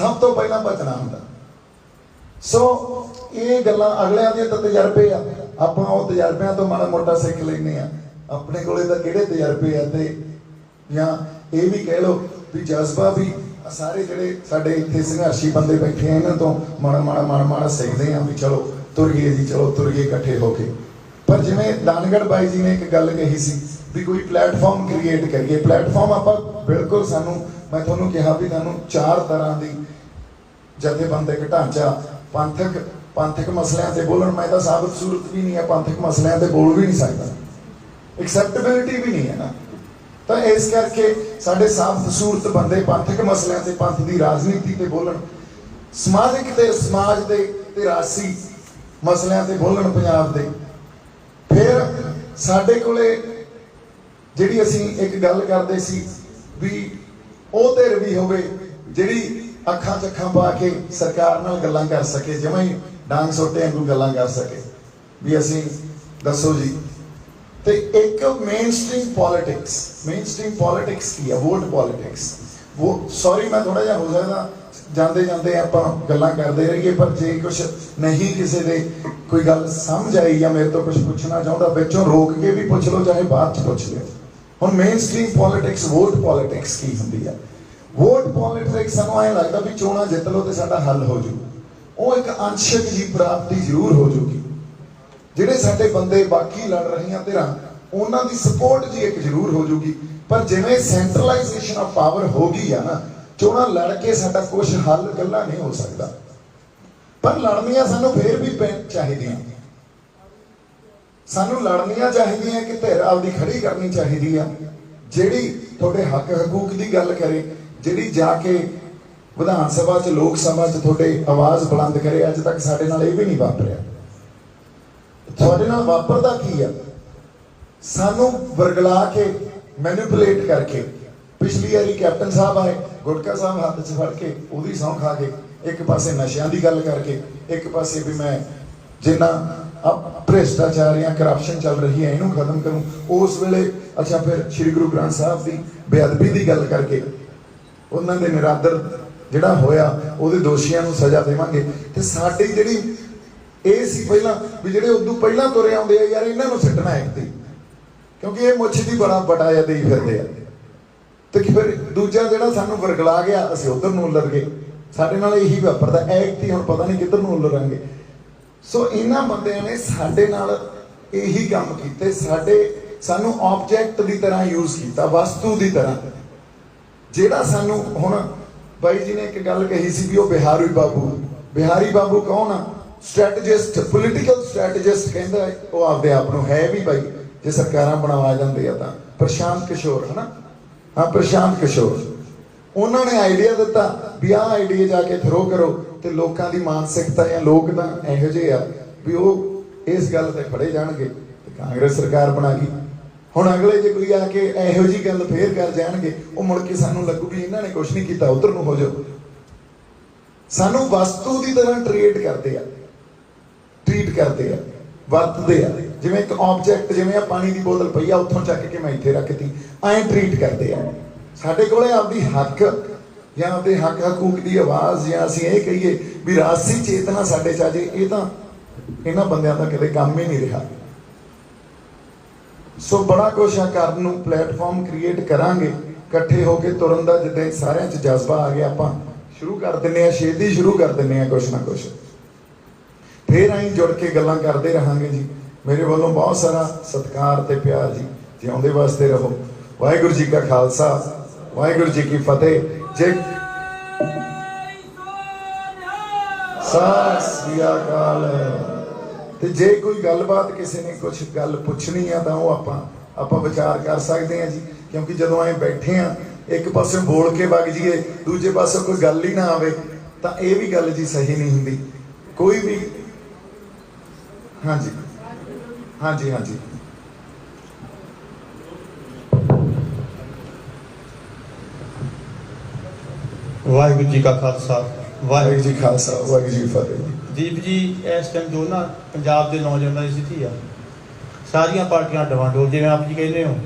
ਸਭ ਤੋਂ ਪਹਿਲਾਂ ਬਚਣਾ ਹੁੰਦਾ। ਸੋ ਇਹ ਗੱਲਾਂ ਅਗਲਿਆਂ ਦੇ ਤਾਂ ਤਜਰਬੇ ਆ। ਆਪਾਂ ਉਹ ਤਜਰਬਿਆਂ ਤੋਂ ਮਾੜਾ ਮੋਟਾ ਸਿੱਖ ਲੈਨੇ ਆ ਆਪਣੇ ਕੋਲੇ ਤਾਂ ਕਿਹੜੇ ਤਜਰਬੇ ਆ ਤੇ ਜਾਂ ਇਹ ਵੀ ਕਹਿ ਲਓ ਵੀ ਜਜ਼ਬਾ ਵੀ ਸਾਰੇ ਜਿਹੜੇ ਸਾਡੇ ਇੱਥੇ ਸੰਘਰਸ਼ੀ ਬੰਦੇ ਬੈਠੇ ਆ, ਇਹਨਾਂ ਤੋਂ ਮਾੜਾ ਮਾੜਾ ਮਾੜਾ ਮਾੜਾ ਸਿੱਖਦੇ ਆ ਵੀ ਚਲੋ ਤੁਰੀਏ ਜੀ, ਚਲੋ ਤੁਰੀਏ ਇਕੱਠੇ ਹੋ ਕੇ। ਪਰ ਜਿਵੇਂ ਦਾਨਗੜ ਬਾਈ ਜੀ ਨੇ ਇੱਕ ਗੱਲ ਕਹੀ ਸੀ ਵੀ ਕੋਈ ਪਲੇਟਫਾਰਮ ਕ੍ਰੀਏਟ ਕਰੀਏ। ਪਲੇਟਫਾਰਮ ਆਪਾਂ ਬਿਲਕੁਲ ਸਾਨੂੰ ਮੈਂ ਤੁਹਾਨੂੰ ਕਿਹਾ ਵੀ ਤੁਹਾਨੂੰ ਚਾਰ ਤਰ੍ਹਾਂ ਦੀ ਜਥੇਬੰਦਕ ਢਾਂਚਾ, ਪੰਥਕ ਪੰਥਕ ਮਸਲਿਆਂ ਤੇ ਬੋਲਣ। ਮੈਂ ਤਾਂ ਸਾਬਤ ਸੂਰਤ ਵੀ ਨਹੀਂ ਹੈ, ਪੰਥਕ ਮਸਲਿਆਂ ਤੇ ਬੋਲ ਵੀ ਨਹੀਂ ਸਕਦਾ। ਐਕਸੈਪਟੇਬਿਲਿਟੀ ਵੀ ਨਹੀਂ ਹੈ ਨਾ। ਤਾਂ ਇਸ ਕਰਕੇ ਸਾਡੇ ਸਾਬਤ ਸੂਰਤ ਬੰਦੇ ਪੰਥਕ ਮਸਲਿਆਂ ਤੇ, ਪੰਥ ਦੀ ਰਾਜਨੀਤੀ ਤੇ ਬੋਲਣ। ਸਮਾਜਿਕ ਤੇ, ਸਮਾਜ ਦੇ ਤੇ ਰਾਸੀ ਮਸਲਿਆਂ ਤੇ ਬੋਲਣ ਪੰਜਾਬ ਦੇ। ਫਿਰ ਸਾਡੇ ਕੋਲੇ ਜਿਹੜੀ ਅਸੀਂ ਇੱਕ ਗੱਲ ਕਰਦੇ ਸੀ ਵੀ ਉਹ ਧਿਰ ਵੀ ਹੋਵੇ ਜਿਹੜੀ ਅੱਖਾਂ 'ਚ ਅੱਖਾਂ ਪਾ ਕੇ ਸਰਕਾਰ ਨਾਲ ਗੱਲਾਂ ਕਰ ਸਕੇ, ਜਿਵੇਂ ਹੀ ਡਾਂਗ ਸੋਟੇ ਵਾਂਗੂ ਗੱਲਾਂ ਕਰ ਸਕੇ। ਵੀ ਅਸੀਂ ਦੱਸੋ ਜੀ, ਤੇ ਇੱਕ ਮੇਨਸਟ੍ਰੀਮ ਪੋਲਿਟਿਕਸ ਮੇਨਸਟ੍ਰੀਮ ਪੋਲਿਟਿਕਸ ਕੀ ਹੈ ਵੋਟ ਪੋਲਿਟਿਕਸ ਉਹ ਸੌਰੀ ਮੈਂ ਥੋੜਾ ਜਿਹਾ ਹੋ ਸਕਦਾ, ਜਾਂਦੇ ਜਾਂਦੇ ਆਪਾਂ ਗੱਲਾਂ ਕਰਦੇ ਰਹੀਏ, ਪਰ ਜੇ ਕੁਝ ਨਹੀਂ ਕਿਸੇ ਦੇ ਕੋਈ ਗੱਲ ਸਮਝ ਆਈ ਜਾਂ ਮੇਰੇ ਤੋਂ ਕੁਝ ਪੁੱਛਣਾ ਚਾਹੁੰਦਾ, ਵਿੱਚੋਂ ਰੋਕ ਕੇ ਵੀ ਪੁੱਛ ਲਓ, ਚਾਹੇ ਬਾਅਦ ਚ ਪੁੱਛ ਲਿਓ। ਹੁਣ main mainstream politics vote politics ਕੀ ਹੁੰਦੀ ਹੈ ਵੋਟ ਪੋਲਿਟਿਕਸ ਸਾਨੂੰ ਐਂ ਲੱਗਦਾ ਵੀ ਚੋਣਾਂ ਜਿੱਤ ਲਓ ਤੇ ਸਾਡਾ ਹੱਲ ਹੋ ਜੂ। ਉਹ ਇੱਕ ਅੰਸ਼ਕ ਜੀ ਪ੍ਰਾਪਤੀ ਜ਼ਰੂਰ ਹੋ ਜੂਗੀ। ਜਿਹੜੇ ਸਾਡੇ ਬੰਦੇ ਬਾਕੀ ਲੜ ਰਹੀਆਂ ਧਿਰਾਂ, ਉਹਨਾਂ ਦੀ ਸਪੋਰਟ ਜੀ ਇੱਕ ਜ਼ਰੂਰ ਹੋ ਜੂਗੀ। ਪਰ ਜਿਵੇਂ ਸੈਂਟਰਲਾਈਜੇਸ਼ਨ ਆਫ ਪਾਵਰ ਹੋ ਗਈ ਆ ਨਾ, ਚੋਣਾਂ ਲੜ ਕੇ ਸਾਡਾ ਕੁਝ ਹੱਲ ਗੱਲਾਂ ਨਹੀਂ ਹੋ ਸਕਦਾ। ਪਰ ਲੜਨੀਆਂ ਸਾਨੂੰ ਫੇਰ ਵੀ ਪੈ, ਚਾਹੀਦੀਆਂ। ਸਾਨੂੰ ਲੜਨੀਆਂ ਚਾਹੀਦੀਆਂ ਕਿ ਧਿਰ ਆਪਦੀ ਖੜੀ ਕਰਨੀ ਚਾਹੀਦੀ ਆ। ਜਿਹੜੀ ਤੁਹਾਡੇ ਹੱਕ ਹਕੂਕ ਦੀ ਗੱਲ ਕਰੇ, ਜਿਹੜੀ ਜਾ ਕੇ ਵਿਧਾਨ ਸਭਾ 'ਚ, ਲੋਕ ਸਭਾ 'ਚ ਤੁਹਾਡੇ ਆਵਾਜ਼ ਬੁਲੰਦ ਕਰੇ, ਅੱਜ ਤੱਕ ਸਾਡੇ ਨਾਲ ਇਹ ਵੀ ਨਹੀਂ ਵਾਪਰਿਆ। ਤੁਹਾਡੇ ਨਾਲ ਵਾਪਰਦਾ ਕੀ ਆ? ਸਾਨੂੰ ਵਰਗਲਾ ਕੇ ਮੈਨੀਪੂਲੇਟ ਕਰਕੇ, ਪਿਛਲੀ ਵਾਰੀ ਕੈਪਟਨ ਸਾਹਿਬ ਆਏ, ਗੁਟਕਾ ਸਾਹਿਬ ਹੱਥ 'ਚ ਫੜ ਕੇ, ਉਹਦੀ ਸਹੁੰ ਖਾ ਕੇ, ਇੱਕ ਪਾਸੇ ਨਸ਼ਿਆਂ ਦੀ ਗੱਲ ਕਰਕੇ, ਇੱਕ ਪਾਸੇ ਵੀ ਮੈਂ ਜਿੰਨਾ ਭ੍ਰਿਸ਼ਟਾਚਾਰ ਜਾਂ ਕਰਪਸ਼ਨ ਚੱਲ ਰਹੀ ਹੈ, ਇਹਨੂੰ ਖਤਮ ਕਰੂੰ। ਉਸ ਵੇਲੇ ਅੱਛਾ ਫਿਰ ਸ੍ਰੀ ਗੁਰੂ ਗ੍ਰੰਥ ਸਾਹਿਬ ਦੀ ਬੇਅਦਬੀ ਦੀ ਗੱਲ ਕਰਕੇ ਉਹਨਾਂ ਦੇ ਨਿਰਾਦਰ ਜਿਹੜਾ ਹੋਇਆ, ਉਹਦੇ ਦੋਸ਼ੀਆਂ ਨੂੰ ਸਜ਼ਾ ਦੇਵਾਂਗੇ। ਤੇ ਸਾਡੀ ਜਿਹੜੀ ਇਹ ਸੀ ਪਹਿਲਾਂ ਵੀ ਜਿਹੜੇ ਉਦੋਂ ਪਹਿਲਾਂ ਤੁਰੇ ਆਉਂਦੇ ਆ ਯਾਰ, ਇਹਨਾਂ ਨੂੰ ਸਿੱਟਣਾ ਇੱਕ ਤੇ। ਕਿਉਂਕਿ ਇਹ ਮੁੱਛ ਦੀ ਬੜਾ ਬਟਾਇਆ ਦੇਈ ਫਿਰਦੇ ਆ। ਤੇ ਫਿਰ ਦੂਜਾ ਜਿਹੜਾ ਸਾਨੂੰ ਵਰਗਲਾ ਗਿਆ, ਅਸੀਂ ਉਧਰ ਨੂੰ ਉਲਰ ਗਏ। ਸਾਡੇ ਨਾਲ ਇਹੀ ਵਾਪਰਦਾ, ਐਕਟ ਹੀ ਹੁਣ ਪਤਾ ਨਹੀਂ ਕਿੱਧਰ ਨੂੰ ਉਲਰਾਂਗੇ। ਸੋ ਇਹਨਾਂ ਬੰਦਿਆਂ ਨੇ ਸਾਡੇ ਨਾਲ ਇਹੀ ਕੰਮ ਕੀਤੇ। ਸਾਡੇ ਸਾਨੂੰ ਆਬਜੈਕਟ ਦੀ ਤਰ੍ਹਾਂ ਯੂਜ਼ ਕੀਤਾ, ਵਸਤੂ ਦੀ ਤਰ੍ਹਾਂ। ਜਿਹੜਾ ਸਾਨੂੰ ਹੁਣ ਬਾਈ ਜੀ ਨੇ ਇੱਕ ਗੱਲ ਕਹੀ ਸੀ ਵੀ ਉਹ ਬਿਹਾਰੀ ਬਾਬੂ। ਬਿਹਾਰੀ ਬਾਬੂ ਕੌਣ ਆ? ਸਟ੍ਰੈਟਜਿਸਟ ਪੋਲੀਟੀਕਲ ਸਟ੍ਰੈਟਜਿਸਟ ਕਹਿੰਦਾ ਉਹ ਆਪਦੇ ਆਪ ਨੂੰ ਹੈ ਵੀ ਬਾਈ। ਜੇ ਸਰਕਾਰਾਂ ਬਣਵਾ ਜਾਂਦੇ ਆ ਤਾਂ। ਪ੍ਰਸ਼ਾਂਤ ਕਿਸ਼ੋਰ, ਹਨਾ? ਹਾਂ, ਪ੍ਰਸ਼ਾਂਤ ਕਿਸ਼ੋਰ। ਉਹਨਾਂ ਨੇ ਆਈਡੀਆ ਦਿੱਤਾ ਵੀ ਆਹ ਆਈਡੀਆ ਜਾ ਕੇ ਥਰੋ ਕਰੋ ਤੇ ਲੋਕਾਂ ਦੀ ਮਾਨਸਿਕਤਾ ਜਾਂ ਲੋਕ ਤਾਂ ਇਹੋ ਜਿਹੇ ਆ ਵੀ ਉਹ ਇਸ ਗੱਲ ਤੇ ਫੜੇ ਜਾਣਗੇ ਤੇ ਕਾਂਗਰਸ ਸਰਕਾਰ ਬਣਾ ਗਈ। ਹੁਣ ਅਗਲੇ ਜੇ ਕੋਈ ਆ ਕੇ ਇਹੋ ਜੀ ਗੱਲ ਫੇਰ ਕਰ ਜਾਣਗੇ, ਉਹ ਮੁੜ ਕੇ ਸਾਨੂੰ ਲੱਗੂ ਵੀ ਇਹਨਾਂ ਨੇ ਕੁਝ ਨਹੀਂ ਕੀਤਾ, ਉਧਰ ਨੂੰ ਹੋ ਜਾਓ। ਸਾਨੂੰ ਵਸਤੂ ਦੀ ਤਰ੍ਹਾਂ ਟ੍ਰੀਟ ਕਰਦੇ ਆ ਟ੍ਰੀਟ ਕਰਦੇ ਆ, ਵਰਤਦੇ ਆ। ਜਿਵੇਂ ਇੱਕ ਆਬਜੈਕਟ ਜਿਵੇਂ ਆ ਪਾਣੀ ਦੀ ਬੋਤਲ ਪਈ ਆ, ਉੱਥੋਂ ਚੱਕ ਕੇ ਮੈਂ ਇੱਥੇ ਰੱਖਤੀ, ਐਂ ਟ੍ਰੀਟ ਕਰਦੇ ਆ। ਸਾਡੇ ਕੋਲੇ ਆਪਦੀ ਹੱਕ, ਜਾਂ ਆਪਦੇ ਹੱਕ ਹਕੂਕ ਦੀ ਆਵਾਜ਼, ਜਾਂ ਅਸੀਂ ਇਹ ਕਹੀਏ ਵੀ ਰਾਸੀ ਚੇਤਨਾ ਸਾਡੇ ਚ ਆ ਜੇ, ਇਹ ਤਾਂ ਇਹਨਾਂ ਬੰਦਿਆਂ ਦਾ ਕਦੇ ਕੰਮ ਹੀ ਨਹੀਂ ਰਿਹਾ। ਸੋ ਬੜਾ ਕੁਛ ਆ ਕਰਨ ਨੂੰ ਪਲੇਟਫਾਰਮ ਕ੍ਰੀਏਟ ਕਰਾਂਗੇ, ਇਕੱਠੇ ਹੋ ਕੇ ਤੁਰਨ ਦਾ ਜਿੱਦਾਂ ਸਾਰਿਆਂ 'ਚ ਜਜ਼ਬਾ ਆ ਗਿਆ, ਆਪਾਂ ਸ਼ੁਰੂ ਕਰ ਦਿੰਨੇ ਆ ਛੇਤੀ ਸ਼ੁਰੂ ਕਰ ਦਿੰਨੇ ਆ ਕੁਛ ਨਾ ਕੁਛ। ਫੇਰ ਅਸੀਂ ਜੁੜ ਕੇ ਗੱਲਾਂ ਕਰਦੇ ਰਹਾਂਗੇ ਜੀ। ਮੇਰੇ ਵੱਲੋਂ ਬਹੁਤ ਸਾਰਾ ਸਤਿਕਾਰ ਤੇ ਪਿਆਰ ਜੀ। ਜਿਉਂਦੇ ਵਾਸਤੇ ਰਹੋ। ਵਾਹਿਗੁਰੂ ਜੀ ਕਾ ਖਾਲਸਾ। ਵਾਹਿਗੁਰੂ ਜੀ ਕੀ ਫਤਿਹ। ਜੇ ਸਤਿ ਸ੍ਰੀ ਅਕਾਲ। ਤੇ ਜੇ ਕੋਈ ਗੱਲਬਾਤ ਕਿਸੇ ਨੇ ਕੁਝ ਗੱਲ ਪੁੱਛਣੀ ਆ, ਤਾਂ ਉਹ ਆਪਾਂ ਆਪਾਂ ਵਿਚਾਰ ਕਰ ਸਕਦੇ ਆ ਜੀ। ਕਿਉਂਕਿ ਜਦੋਂ ਐ ਬੈਠੇ ਆ, ਇੱਕ ਪਾਸੇ ਬੋਲ ਕੇ ਵਗ ਜੀਏ ਦੂਜੇ ਪਾਸੇ ਕੋਈ ਗੱਲ ਹੀ ਨਾ ਆਵੇ, ਤਾਂ ਇਹ ਵੀ ਗੱਲ ਜੀ ਸਹੀ ਨਹੀਂ ਹੁੰਦੀ। ਕੋਈ ਵੀ ਹਾਂਜੀ। ਹਾਂਜੀ ਹਾਂਜੀ। ਵਾਹਿਗੁਰੂ ਜੀ ਕਾ ਖਾਲਸਾ। ਵਾਹਿਗੁਰੂ ਜੀ ਖਾਲਸਾ ਵਾਹਿਗੁਰੂ ਜੀ ਫਤਿਹ। ਦੀਪ ਜੀ ਇਸ ਟਾਈਮ ਜੋ ਨਾ ਪੰਜਾਬ ਦੇ ਨੌਜਵਾਨਾਂ ਦੀ ਸਥਿਤੀ ਆ। ਸਾਰੀਆਂ ਪਾਰਟੀਆਂ ਡਵਾਂਡੋਲ ਜਿਵੇਂ ਆਪ ਜੀ ਕਹਿੰਦੇ ਹੋ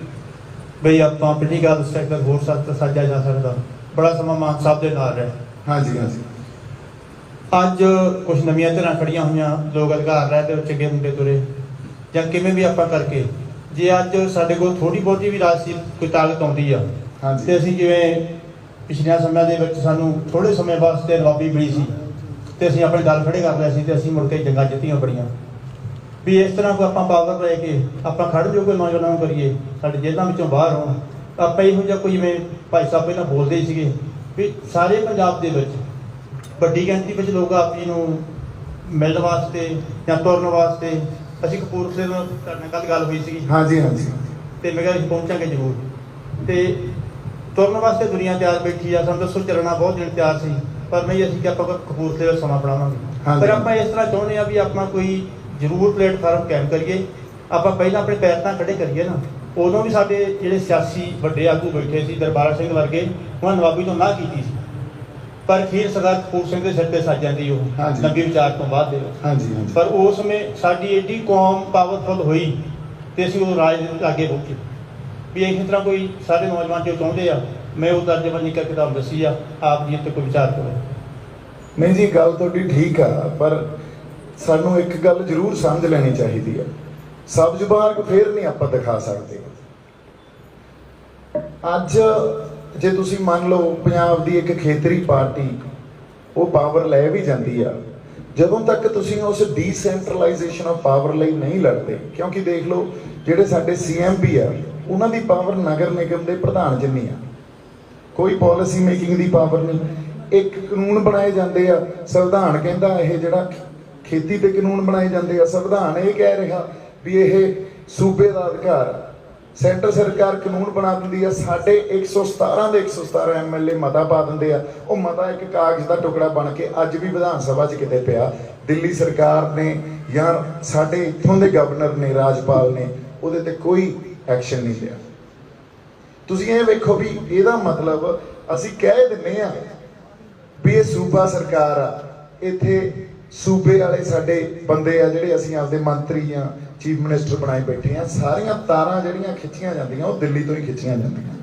ਬਈ ਆਪਾਂ ਪਹਿਲੀ ਗੱਲ ਸੈਕਟਰ ਹੋਰ ਸਖਤ ਸਾਜਿਆ ਜਾ ਸਕਦਾ। ਬੜਾ ਸਮਾਂ ਮਾਨ ਸਾਹਿਬ ਦੇ ਨਾਲ ਰਿਹਾ। ਹਾਂਜੀ ਹਾਂਜੀ। ਅੱਜ ਕੁਝ ਨਵੀਆਂ ਧਿਰਾਂ ਖੜੀਆਂ ਹੋਈਆਂ ਲੋਕ ਅਧਿਕਾਰ ਲੈ ਤੇ ਚੰਗੇ ਮੁੰਡੇ ਤੁਰੇ। ਜਾਂ ਕਿਵੇਂ ਵੀ ਆਪਾਂ ਕਰਕੇ। ਜੇ ਅੱਜ ਸਾਡੇ ਕੋਲ ਥੋੜੀ ਬਹੁਤੀ ਵੀ ਰਾਜਸੀ ਕੋਈ ਤਾਕਤ ਆਉਂਦੀ ਆ ਤੇ ਅਸੀਂ ਜਿਵੇਂ ਪਿਛਲੇ ਸਮਿਆਂ ਦੇ ਵਿੱਚ ਸਾਨੂੰ ਥੋੜੇ ਸਮੇਂ ਵਾਸਤੇ ਨਵਾਬੀ ਮਿਲੀ ਸੀ ਤੇ ਅਸੀਂ ਆਪਣੇ ਦਲ ਖੜੇ ਕਰ ਲਏ ਸੀ ਤੇ ਅਸੀਂ ਮੁੜ ਕੇ ਜੰਗਾਂ ਜਿੱਤੀਆਂ ਬੜੀਆਂ। ਵੀ ਇਸ ਤਰ੍ਹਾਂ ਕੋਈ ਆਪਾਂ ਪਾਵਰ ਲੈ ਕੇ ਆਪਾਂ ਖੜ ਜੋ ਕੋਈ ਨੌਜਵਾਨਾਂ ਨੂੰ ਕਰੀਏ ਸਾਡੇ ਜੇਲ੍ਹਾਂ ਵਿੱਚੋਂ ਬਾਹਰ ਆਉਣ ਆਪਾਂ ਇਹੋ ਜਿਹਾ ਕੋਈ ਜਿਵੇਂ ਭਾਈ ਸਾਹਿਬ ਪਹਿਲਾਂ ਬੋਲਦੇ ਸੀਗੇ ਵੀ ਸਾਰੇ ਪੰਜਾਬ ਦੇ ਵਿੱਚ ਵੱਡੀ ਗਿਣਤੀ ਵਿੱਚ ਲੋਕ ਆਪ ਜੀ ਨੂੰ ਮਿਲਣ ਵਾਸਤੇ ਜਾਂ ਤੁਰਨ ਵਾਸਤੇ ਅਸੀਂ ਕਪੂਰਥਲੇ ਤੋਂ ਨਾਲ ਕੱਲ੍ਹ ਗੱਲ ਹੋਈ ਸੀਗੀ। ਹਾਂਜੀ ਹਾਂਜੀ। ਤੇ ਮੈਂ ਕਿਹਾ ਅਸੀਂ ਪਹੁੰਚਾਂਗੇ ਜ਼ਰੂਰ। ਤੇ ਤੁਰਨ ਵਾਸਤੇ ਦੁਨੀਆ ਤਿਆਰ ਬੈਠੀ ਆ ਸਾਨੂੰ ਦੱਸੋ ਚੱਲਣਾ ਬਹੁਤ ਦਿਨ ਤਿਆਰ ਸੀ ਪਰ ਨਹੀਂ ਅਸੀਂ ਕਿ ਆਪਾਂ ਕਪੂਰਥਲੇ ਦਾ ਸਮਾਂ ਬਣਾਵਾਂਗੇ। ਪਰ ਆਪਾਂ ਇਸ ਤਰ੍ਹਾਂ ਚਾਹੁੰਦੇ ਆ ਵੀ ਆਪਾਂ ਕੋਈ ਜ਼ਰੂਰ ਪਲੇਟਫਾਰਮ ਕਾਇਮ ਕਰੀਏ ਆਪਾਂ ਪਹਿਲਾਂ ਆਪਣੇ ਪੈਰ ਤਾਂ ਖੜੇ ਕਰੀਏ ਨਾ ਉਦੋਂ ਵੀ ਸਾਡੇ ਜਿਹੜੇ ਸਿਆਸੀ ਵੱਡੇ ਆਗੂ ਬੈਠੇ ਸੀ ਦਰਬਾਰਾ ਸਿੰਘ ਵਰਗੇ ਉਹਨਾਂ ਨਵਾਬੀ ਤੋਂ ਨਾ ਕੀਤੀ ਸੀ। ਪਰ ਖੀਰ ਸਰਦਾਰ ਕਪੂਰ ਸਿੰਘ ਦੇ ਸਿਰ ਤੇ ਸੱਜ ਜਾਂਦੀ ਉਹ। ਲੰਬੀ ਵਿਚਾਰ ਤੋਂ ਬਾਅਦ ਦੇ। ਵਿੱਚ ਹਾਂਜੀ ਹਾਂਜੀ। ਪਰ ਉਸ ਸਮੇਂ ਸਾਡੀ ਏਡੀ ਕੌਮ ਪਾਵਰਫੁਲ ਹੋਈ ਤੇ ਅਸੀਂ ਉਹ ਰਾਜ ਦੇ ਵਿੱਚ ਅੱਗੇ ਪਹੁੰਚੇ ਵੀ ਇਸ ਤਰ੍ਹਾਂ ਕੋਈ ਸਾਰੇ ਨੌਜਵਾਨ ਜੋ ਚਾਹੁੰਦੇ ਆ, ਮੈਂ ਉਹ ਤਰਜਮਾਨੀ ਕਰਕੇ ਤੁਹਾਨੂੰ ਦੱਸੀ ਆ, ਆਪ ਜੀ ਤੇ ਕੋਈ ਵਿਚਾਰ ਕਰੋ। ਨਹੀਂ ਜੀ, ਗੱਲ ਤੁਹਾਡੀ ਠੀਕ ਆ, ਪਰ ਸਾਨੂੰ ਇੱਕ ਗੱਲ ਜ਼ਰੂਰ ਸਮਝ ਲੈਣੀ ਚਾਹੀਦੀ ਆ। ਸਬਜ਼ ਬਾਗ ਫੇਰ ਨਹੀਂ ਆਪਾਂ ਦਿਖਾ ਸਕਦੇ। ਅੱਜ ਜੇ ਤੁਸੀਂ ਮੰਨ ਲਓ ਪੰਜਾਬ ਦੀ ਇੱਕ ਖੇਤਰੀ ਪਾਰਟੀ, ਉਹ ਪਾਵਰ ਲੈ ਵੀ ਜਾਂਦੀ ਆ। ਜਦੋਂ ਤੱਕ ਤੁਸੀਂ ਉਸ ਡੀਸੈਂਟਰਲਾਈਜੇਸ਼ਨ ਆਫ ਪਾਵਰ ਲਈ ਨਹੀਂ ਲੜਦੇ, ਕਿਉਂਕਿ ਦੇਖ ਲਓ ਜਿਹੜੇ ਸਾਡੇ ਸੀਐਮਪੀ ਆ ਉਹਨਾਂ ਦੀ ਪਾਵਰ ਨਗਰ ਨਿਗਮ ਦੇ ਪ੍ਰਧਾਨ ਜਿੰਨੀ ਆ। ਕੋਈ ਪਾਲਿਸੀ ਮੇਕਿੰਗ ਦੀ ਪਾਵਰ ਨਹੀਂ। ਇੱਕ ਕਾਨੂੰਨ ਬਣਾਏ ਜਾਂਦੇ ਆ। ਸੰਵਿਧਾਨ ਕਹਿੰਦਾ ਇਹ ਜਿਹੜਾ ਖੇਤੀ ਤੇ ਕਾਨੂੰਨ ਬਣਾਏ ਜਾਂਦੇ ਆ। ਸੰਵਿਧਾਨ ਇਹ ਕਹਿ ਰਿਹਾ ਵੀ ਇਹ ਸੂਬੇ ਦਾ ਅਧਿਕਾਰ ਆ। ਸੈਂਟਰ ਸਰਕਾਰ ਕਾਨੂੰਨ ਬਣਾ ਦਿੰਦੀ ਆ। ਸਾਡੇ 117 ਦੇ 117 ਐਮਐਲਏ ਮਤਾ ਪਾ ਦਿੰਦੇ ਆ। ਉਹ ਮਤਾ ਇੱਕ ਕਾਗਜ਼ ਦਾ ਟੁਕੜਾ ਬਣ ਕੇ ਅੱਜ ਵੀ ਵਿਧਾਨ ਸਭਾ 'ਚ ਕਿਤੇ ਪਿਆ। ਦਿੱਲੀ ਸਰਕਾਰ ਨੇ ਜਾਂ ਸਾਡੇ ਇੱਥੋਂ ਦੇ ਗਵਰਨਰ ਨੇ, ਰਾਜਪਾਲ ਨੇ, ਉਹਦੇ ਤੇ ਕੋਈ ਐਕਸ਼ਨ ਨਹੀਂ ਲਿਆ। ਤੁਸੀਂ ਇਹ ਵੇਖੋ ਵੀ ਇਹਦਾ ਮਤਲਬ ਅਸੀਂ ਕਹਿ ਦਿੰਨੇ ਆ ਵੀ ਇਹ ਸੂਬਾ ਸਰਕਾਰ ਆ, ਇੱਥੇ ਸੂਬੇ ਵਾਲੇ ਸਾਡੇ ਬੰਦੇ ਆ ਜਿਹੜੇ ਅਸੀਂ ਆਪਦੇ ਮੰਤਰੀ ਆ ਚੀਫ ਮਿਨਿਸਟਰ ਬਣਾਏ ਬੈਠੇ ਆ ਸਾਰੀਆਂ ਤਾਰਾਂ ਜਿਹੜੀਆਂ ਖਿੱਚੀਆਂ ਜਾਂਦੀਆਂ, ਉਹ ਦਿੱਲੀ ਤੋਂ ਹੀ ਖਿੱਚੀਆਂ ਜਾਂਦੀਆਂ।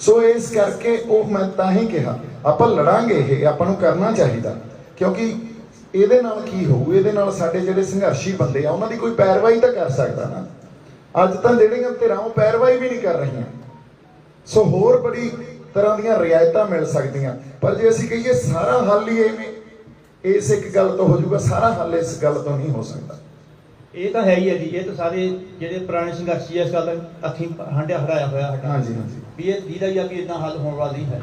ਸੋ ਇਸ ਕਰਕੇ ਉਹ ਮੈਂ ਤਾਂ ਹੀ ਕਿਹਾ, ਆਪਾਂ ਲੜਾਂਗੇ ਇਹ, ਆਪਾਂ ਨੂੰ ਕਰਨਾ ਚਾਹੀਦਾ, ਕਿਉਂਕਿ ਇਹਦੇ ਨਾਲ ਕੀ ਹੋਊ, ਇਹਦੇ ਨਾਲ ਸਾਡੇ ਜਿਹੜੇ ਸੰਘਰਸ਼ੀ ਬੰਦੇ ਆ, ਉਹਨਾਂ ਦੀ ਕੋਈ ਪੈਰਵਾਈ ਤਾਂ ਕਰ ਸਕਦਾ ਨਾ। ਅੱਜ ਤਾਂ ਜਿਹੜੀਆਂ ਧਿਰਾਂ ਉਹ ਪੈਰਵਾਈ ਵੀ ਨਹੀਂ ਕਰ ਰਹੀਆਂ। ਸੋ ਹੋਰ ਬੜੀ ਤਰ੍ਹਾਂ ਦੀਆਂ ਰਿਆਇਤਾਂ ਮਿਲ ਸਕਦੀਆਂ। ਪਰ ਜੇ ਅਸੀਂ ਕਹੀਏ ਸਾਰਾ ਹੱਲ ਹੀ ਐਵੇਂ ਇਸ ਇੱਕ ਗੱਲ ਤੋਂ ਹੋ ਜਾਊਗਾ ਸਾਰਾ ਹੱਲ ਇਸ ਗੱਲ ਤੋਂ ਨਹੀਂ ਹੋ ਸਕਦਾ। ਇਹ ਤਾਂ ਹੈ ਹੀ ਹੈ ਜੀ ਇਹ ਤਾਂ ਸਾਰੇ ਜਿਹੜੇ ਪੁਰਾਣੇ ਸੰਘਰਸ਼ੀ ਇਸ ਗੱਲ ਦਾ ਅੱਖੀਂ ਹੰਡਿਆ ਹੜਾਇਆ ਹੋਇਆ ਹਾਂਜੀ ਹਾਂਜੀ। ਵੀ ਇਹ ਦੀਦਾ ਹੀ ਆ ਵੀ ਇਦਾਂ ਹੱਲ ਹੋਣ ਵਾਲੀ ਹੈ।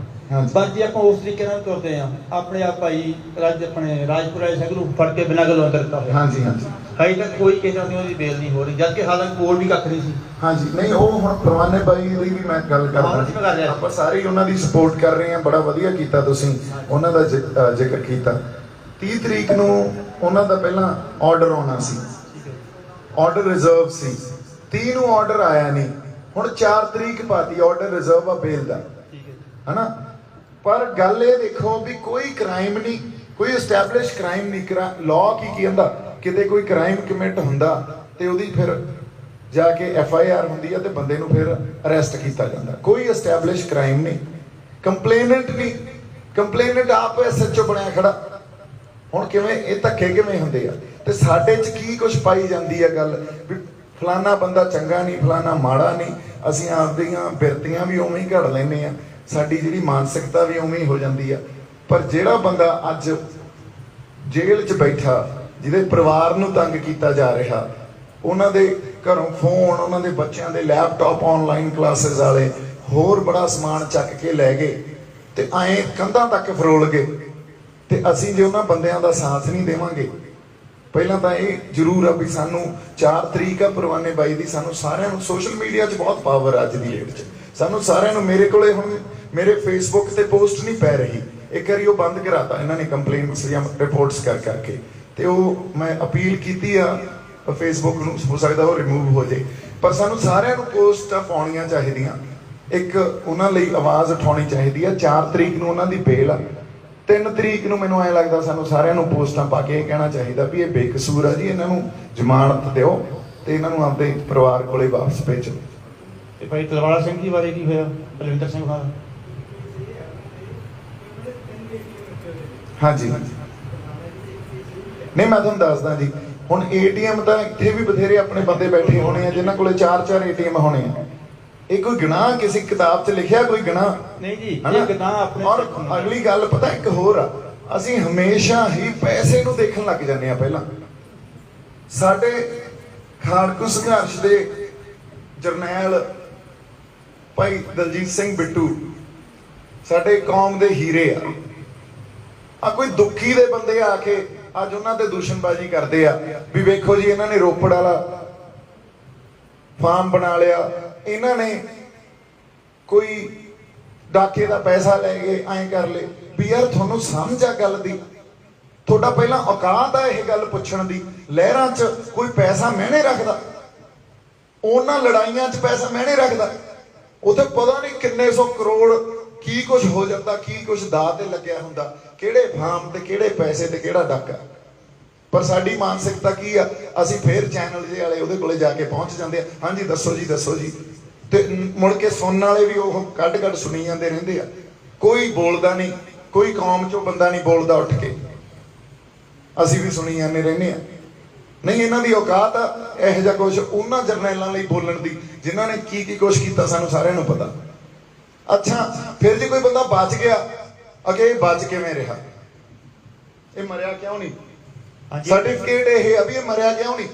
ਪਰ ਜੇ ਆਪਾਂ ਉਸ ਤਰੀਕੇ ਨਾਲ ਤੁਰਦੇ ਆ ਆਪਣੇ ਆਪ ਭਾਈ ਰਾਜ ਆਪਣੇ ਰਾਜਪੁਰਾ ਸਿੰਘ ਨੂੰ ਫੜ ਕੇ ਬਿਨਾਂ ਗੱਲੋਂ ਅੰਦਰ ਦਿੱਤਾ ਹੋਇਆ। ਹਾਂਜੀ ਹਾਂਜੀ। ਹਾਈ ਤੱਕ ਕੋਈ ਕਿਸੇ ਦੀ ਉਹਦੀ ਬੇਲ ਨਹੀਂ ਹੋ ਰਹੀ ਜਦ ਕਿ ਹਾਲਾਂਕਿ ਕੋਲ ਵੀ ਕੱਖ ਨਹੀਂ ਸੀ। ਹਾਂਜੀ ਨਹੀਂ ਉਹ ਹੁਣ ਪਰਵਾਨੇ ਬਾਈ ਦੀ ਵੀ ਮੈਂ ਗੱਲ ਕਰਦਾ। ਆਪਾਂ ਸਾਰੇ ਉਹਨਾਂ ਦੀ ਸਪੋਰਟ ਕਰ ਰਹੇ ਹਾਂ ਬੜਾ ਵਧੀਆ ਕੀਤਾ ਤੁਸੀਂ। ਉਹਨਾਂ ਦਾ ਜ਼ਿਕਰ ਕੀਤਾ। 30 ਤਰੀਕ ਨੂੰ ਉਹਨਾਂ ਦਾ ਪਹਿਲਾਂ ਆਰਡਰ ਆਉਣਾ ਸੀ। ਆਰਡਰ ਰਿਜ਼ਰਵ ਸੀ। 30 ਨੂੰ ਆਰਡਰ ਆਇਆ ਨਹੀਂ। ਹੁਣ 4 ਤਰੀਕ ਪਾਤੀ ਆਰਡਰ ਰਿਜ਼ਰਵ ਆ ਬੇਲ ਦਾ। ਹੈ ਹਨਾ? ਪਰ ਗੱਲ ਇਹ ਦੇਖੋ ਵੀ ਕੋਈ ਕ੍ਰਾਈਮ ਨਹੀਂ ਕੋਈ ਐਸਟੈਬਲਿਸ਼ ਕ੍ਰਾਈਮ ਨਹੀਂ ਕਰਾ ਲਾਅ ਕੀ ਕਹਿੰਦਾ? ਕਿਤੇ ਕੋਈ ਕ੍ਰਾਈਮ ਕਮਿਟ ਹੁੰਦਾ ਤੇ ਉਹਦੀ ਫਿਰ ਜਾ ਕੇ ਐਫ ਆਈ ਆਰ ਹੁੰਦੀ ਹੈ ਤੇ ਬੰਦੇ ਨੂੰ ਫਿਰ ਅਰੈਸਟ ਕੀਤਾ ਜਾਂਦਾ। ਕੋਈ ਐਸਟੈਬਲਿਸ਼ ਕ੍ਰਾਈਮ ਨਹੀਂ। ਕੰਪਲੇਨੈਂਟ ਨਹੀਂ। ਕੰਪਲੇਨੈਂਟ ਆਪ ਐਸਐਚਓ ਬਣਿਆ ਖੜਾ। ਹੁਣ ਕਿਵੇਂ ਇਹ ਧੱਕੇ ਕਿਵੇਂ ਹੁੰਦੇ ਆ? ਤੇ ਸਾਡੇ 'ਚ ਕੀ ਕੁਝ ਪਾਈ ਜਾਂਦੀ ਆ ਗੱਲ? ਵੀ ਫਲਾਨਾ ਬੰਦਾ ਚੰਗਾ ਨਹੀਂ, ਫਲਾਨਾ ਮਾੜਾ ਨਹੀਂ, ਅਸੀਂ ਆਪਦੀਆਂ ਬਿਰਤੀਆਂ ਵੀ ਉਵੇਂ ਹੀ ਘੜ ਲੈਨੇ ਆ ਸਾਡੀ ਜਿਹੜੀ ਮਾਨਸਿਕਤਾ ਵੀ ਉਵੇਂ ਹੀ ਹੋ ਜਾਂਦੀ ਆ। ਪਰ ਜਿਹੜਾ ਬੰਦਾ ਅੱਜ ਜੇਲ੍ਹ 'ਚ ਬੈਠਾ, ਜਿਹਦੇ ਪਰਿਵਾਰ ਨੂੰ ਤੰਗ ਕੀਤਾ ਜਾ ਰਿਹਾ, ਉਹਨਾਂ ਦੇ ਘਰੋਂ ਫੋਨ, ਉਹਨਾਂ ਦੇ ਬੱਚਿਆਂ ਦੇ ਲੈਪਟਾਪ ਆਨਲਾਈਨ ਕਲਾਸਿਸ ਵਾਲੇ ਹੋਰ ਬੜਾ ਸਮਾਨ ਚੱਕ ਕੇ ਲੈ ਗਏ ਤੇ ਐਂ ਕੰਧਾਂ ਤੱਕ ਫਰੋਲ ਗਏ ਤੇ ਅਸੀਂ ਜੇ ਉਹਨਾਂ ਬੰਦਿਆਂ ਦਾ ਸਾਥ ਨਹੀਂ ਦੇਵਾਂਗੇ ਪਹਿਲਾਂ ਤਾਂ ਇਹ ਜ਼ਰੂਰ ਆ ਵੀ ਸਾਨੂੰ 4 ਤਰੀਕ ਆ ਪਰਵਾਨੇ ਬਾਈ ਦੀ, ਸਾਨੂੰ ਸਾਰਿਆਂ ਨੂੰ ਸੋਸ਼ਲ ਮੀਡੀਆ 'ਚ ਬਹੁਤ ਪਾਵਰ ਆ ਅੱਜ ਦੀ ਡੇਟ 'ਚ। ਸਾਨੂੰ ਸਾਰਿਆਂ ਨੂੰ ਮੇਰੇ ਕੋਲੇ ਹੁਣ ਮੇਰੇ ਫੇਸਬੁੱਕ ਤੇ ਪੋਸਟ ਨਹੀਂ ਪੈ ਰਹੀ। ਇੱਕ ਵਾਰੀ ਉਹ ਬੰਦ ਕਰਾਤਾ, ਇਹਨਾਂ ਨੇ ਕੰਪਲੇਂਟਸ ਜਾਂ ਰਿਪੋਰਟਸ ਕਰ ਕਰਕੇ। ਤੇ ਉਹ ਮੈਂ ਅਪੀਲ ਕੀਤੀ ਆ ਫੇਸਬੁੱਕ ਨੂੰ ਹੋ ਸਕਦਾ ਉਹ ਰਿਮੂਵ ਹੋ ਜੇ। ਪਰ ਸਾਨੂੰ ਸਾਰਿਆਂ ਨੂੰ ਪੋਸਟਾਂ ਪਾਉਣੀਆਂ ਚਾਹੀਦੀਆਂ। ਇੱਕ ਉਹਨਾਂ ਲਈ ਆਵਾਜ਼ ਉਠਾਉਣੀ ਚਾਹੀਦੀ ਆ 4 ਤਰੀਕ ਨੂੰ ਉਹਨਾਂ ਦੀ ਬੇਲ ਆ। 3 ਤਰੀਕ ਨੂੰ ਮੈਨੂੰ ਐ ਲੱਗਦਾ ਸਾਨੂੰ ਸਾਰਿਆਂ ਨੂੰ ਪੋਸਟਾਂ ਪਾ ਕੇ ਇਹ ਕਹਿਣਾ ਚਾਹੀਦਾ ਵੀ ਇਹ ਬੇਕਸੂਰ ਆ ਜੀ ਇਹਨਾਂ ਨੂੰ ਜ਼ਮਾਨਤ ਦਿਓ ਤੇ ਇਹਨਾਂ ਨੂੰ ਆਪਦੇ ਪਰਿਵਾਰ ਕੋਲੇ ਵਾਪਸ ਭੇਜੋ। ਤੇ ਭਾਈ ਤਲਵਾੜਾ ਸਿੰਘ ਜੀ ਬਾਰੇ ਕੀ ਹੋਇਆ? ਬਲਵਿੰਦਰ ਸਿੰਘ ਬਾਰੇ ਹਾਂਜੀ। ਨਹੀਂ ਮੈਂ ਤੁਹਾਨੂੰ ਦੱਸਦਾ ਜੀ ਹੁਣ ਏਟੀਐਮ ਤਾਂ ਇੱਥੇ ਵੀ ਬਥੇਰੇ ਆਪਣੇ ਬੰਦੇ ਬੈਠੇ ਹੋਣੇ ਆ ਜਿਨ੍ਹਾਂ ਕੋਲੇ 4-4 ਏਟੀਐਮ ਹੋਣੇ ਆ। ਇਹ ਕੋਈ ਗੁਨਾਹ ਕਿਸੇ ਕਿਤਾਬ 'ਚ ਲਿਖਿਆ ਕੋਈ ਗੁਨਾਹ? ਨਹੀਂ ਜੀ? ਇਹ ਗਦਾਂ ਆਪਣੇ ਔਰ ਅਗਲੀ ਗੱਲ ਪਤਾ ਇੱਕ ਹੋਰ ਆ ਅਸੀਂ ਹਮੇਸ਼ਾ ਹੀ ਪੈਸੇ ਨੂੰ ਦੇਖਣ ਲੱਗ ਜਾਂਦੇ ਆ ਪਹਿਲਾਂ। ਸਾਡੇ ਖਾੜਕੂ ਸੰਘਰਸ਼ ਦੇ ਜਰਨੈਲ ਭਾਈ ਦਲਜੀਤ ਸਿੰਘ ਬਿੱਟੂ ਸਾਡੇ ਕੌਮ ਦੇ ਹੀਰੇ ਆ। ਆ ਕੋਈ ਦੁੱਖੀ ਦੇ ਬੰਦੇ ਆ ਕੇ ਅੱਜ ਉਹਨਾਂ ਤੇ ਦੂਸ਼ਣਬਾਜ਼ੀ ਕਰਦੇ ਆ ਵੀ ਵੇਖੋ ਜੀ ਇਹਨਾਂ ਨੇ ਰੋਪੜ ਵਾਲਾ ਫਾਰਮ ਬਣਾ ਲਿਆ ਇਹਨਾਂ ਨੇ ਕੋਈ ਡਾਕੇ ਦਾ ਪੈਸਾ ਲੈ ਗਏ ਐਂ ਕਰ ਲਏ ਵੀ ਯਾਰ ਤੁਹਾਨੂੰ ਸਮਝ ਆ ਗੱਲ ਦੀ। ਤੁਹਾਡਾ ਪਹਿਲਾਂ ਔਕਾਤ ਆ ਇਹ ਗੱਲ ਪੁੱਛਣ ਦੀ। ਲਹਿਰਾਂ 'ਚ ਕੋਈ ਪੈਸਾ ਮਹਿਣੇ ਰੱਖਦਾ। ਉਹਨਾਂ ਲੜਾਈਆਂ 'ਚ ਪੈਸਾ ਮਹਿਣੇ ਰੱਖਦਾ। ਉਥੇ ਪਤਾ ਨਹੀਂ ਕਿੰਨੇ ਸੌ ਕਰੋੜ ਕੀ ਕੁਝ ਹੋ ਜਾਂਦਾ, ਕੀ ਕੁਝ ਦਾ ਤੇ ਲੱਗਿਆ ਹੁੰਦਾ। ਕਿਹੜੇ ਫਾਰਮ ਤੇ ਕਿਹੜੇ ਪੈਸੇ ਤੇ ਕਿਹੜਾ ਡਾਕਾ। ਪਰ ਸਾਡੀ ਮਾਨਸਿਕਤਾ ਕੀ ਆ? ਅਸੀਂ ਫੇਰ ਚੈਨਲ ਦੇ ਵਾਲੇ ਉਹਦੇ ਕੋਲੇ ਜਾ ਕੇ ਪਹੁੰਚ ਜਾਂਦੇ ਆ। ਹਾਂਜੀ, ਦੱਸੋ ਜੀ ਦੱਸੋ ਜੀ। ਤੇ ਮੁੜ ਕੇ ਸੁਣਨ ਵਾਲੇ ਵੀ ਉਹ ਕੱਢ ਕੱਢ ਸੁਣੀ ਜਾਂਦੇ ਰਹਿੰਦੇ ਆ। ਕੋਈ ਬੋਲਦਾ ਨਹੀਂ ਕੋਈ ਕੌਮ ਚੋਂ ਬੰਦਾ ਨਹੀਂ ਬੋਲਦਾ ਉੱਠ ਕੇ। ਅਸੀਂ ਵੀ ਸੁਣੀ ਜਾਂਦੇ ਰਹਿੰਦੇ ਆ। ਨਹੀਂ ਇਹਨਾਂ ਦੀ ਔਕਾਤ ਇਹੋ ਜਿਹਾ ਕੁਝ ਉਹਨਾਂ ਜਰਨੈਲਾਂ ਲਈ ਬੋਲਣ ਦੀ ਜਿਨ੍ਹਾਂ ਨੇ ਕੀ ਕੀ ਕੁਝ ਕੀਤਾ ਸਾਨੂੰ ਸਾਰਿਆਂ ਨੂੰ ਪਤਾ। ਅੱਛਾ ਫਿਰ ਜੇ ਕੋਈ ਬੰਦਾ ਬਚ ਗਿਆ ਅਗੇ ਬਚ ਕਿਵੇਂ ਰਿਹਾ? ਇਹ ਮਰਿਆ ਕਿਉਂ ਨਹੀਂ? ਸਰਟੀਫਿਕੇਟ ਇਹ ਆ ਵੀ ਇਹ ਮਰਿਆ ਕਿਉਂ ਨਹੀਂ?